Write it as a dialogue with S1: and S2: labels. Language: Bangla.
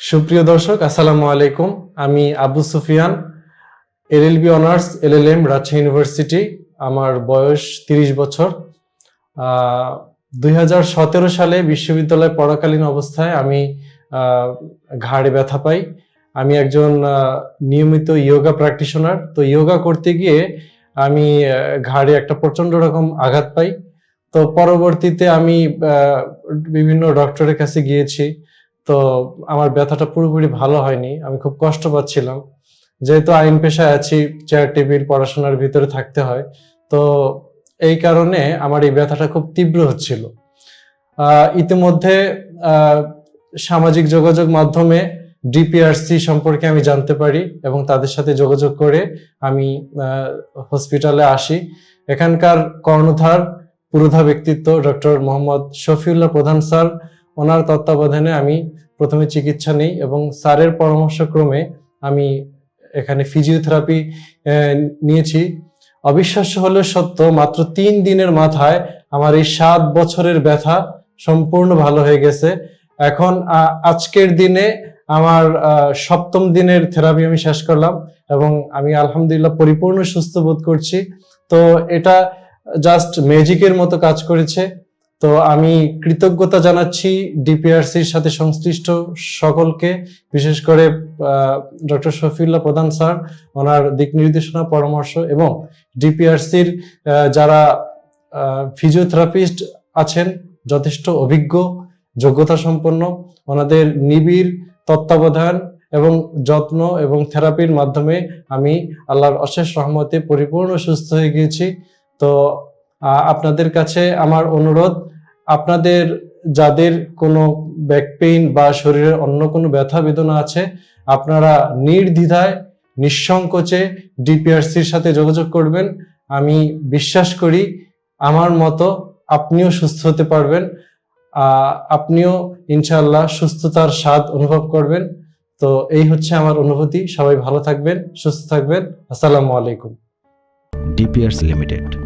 S1: সুপ্রিয় দর্শক, আসসালামু আলাইকুম। আমি Abu Sufian, LLB honours, LLM Rajshahi university, আমার বয়স তিরিশ বছর। দুই হাজার সতেরো সালে বিশ্ববিদ্যালয়ে পড়াকালীন অবস্থায় আমি ঘাড়ে ব্যথা পাই। আমি একজন নিয়মিত ইয়োগা প্র্যাকটিশনার। তো ইয়োগা করতে গিয়ে আমি ঘাড়ে একটা প্রচণ্ড রকম আঘাত পাই। তো পরবর্তীতে আমি বিভিন্ন ডক্টরের কাছে গিয়েছি। তো আমার ব্যথাটা পুরোপুরি ভালো হয়নি, আমি খুব কষ্ট পাচ্ছিলাম। যেহেতু আইন পেশায় আছি চেয়ার টেবিল পড়াশোনার ভিতরে থাকতে হয়, তো এই কারণে আমার এই ব্যথাটা খুব তীব্র হচ্ছিল। ইতিমধ্যে সামাজিক যোগাযোগ মাধ্যমে ডিপিআরসি সম্পর্কে আমি জানতে পারি এবং তাদের সাথে যোগাযোগ করে আমি হসপিটালে আসি। এখানকার কর্ণধার পুরোধা ব্যক্তিত্ব ডক্টর মোহাম্মদ শফিউল্লাহ প্রধান স্যার ওনার তত্ত্বাবধানে আমি প্রথমে চিকিৎসা নিই এবং স্যারের পরামর্শক্রমে আমি এখানে ফিজিওথেরাপি নিয়েছি। অবিশ্বাস্য হলেও সত্য, মাত্র তিন দিনের মাথায় আমার এই সাত বছরের ব্যথা সম্পূর্ণ ভালো হয়ে গেছে। এখন আজকের দিনে আমার সপ্তম দিনের থেরাপি আমি শেষ করলাম এবং আমি আলহামদুলিল্লাহ পরিপূর্ণ সুস্থ বোধ করছি। তো এটা জাস্ট ম্যাজিকের মতো কাজ করেছে। তো আমি কৃতজ্ঞতা জানাচ্ছি ডিপিআরসির সাথে সংশ্লিষ্ট সকলকে, বিশেষ করে ডক্টর শফিউল্লাহ প্রধান স্যার, ওনার দিক নির্দেশনা, পরামর্শ এবং ডিপিআরসির যারা ফিজিওথেরাপিস্ট আছেন, যথেষ্ট অভিজ্ঞ যোগ্যতা সম্পন্ন ওনাদের নিবিড় তত্ত্বাবধান এবং যত্ন এবং থেরাপির মাধ্যমে আমি আল্লাহর অশেষ রহমতে পরিপূর্ণ সুস্থ হয়ে গিয়েছি। তো আপনাদের কাছে আমার অনুরোধ, আপনাদের যাদের কোনো ব্যাক পেইন বা শরীরের অন্য কোনো ব্যথা বেদনা আছে, আপনারা নির্দ্বিধায়, নিঃসংকোচে ডিপিআরসির সাথে যোগাযোগ করবেন। আমি বিশ্বাস করি, আমার মতো আপনিও সুস্থ হতে পারবেন। আপনিও ইনশাল্লাহ সুস্থতার স্বাদ অনুভব করবেন। তো এই হচ্ছে আমার অনুভূতি। সবাই ভালো থাকবেন, সুস্থ থাকবেন। আসসালামু আলাইকুম।
S2: DPRS limited.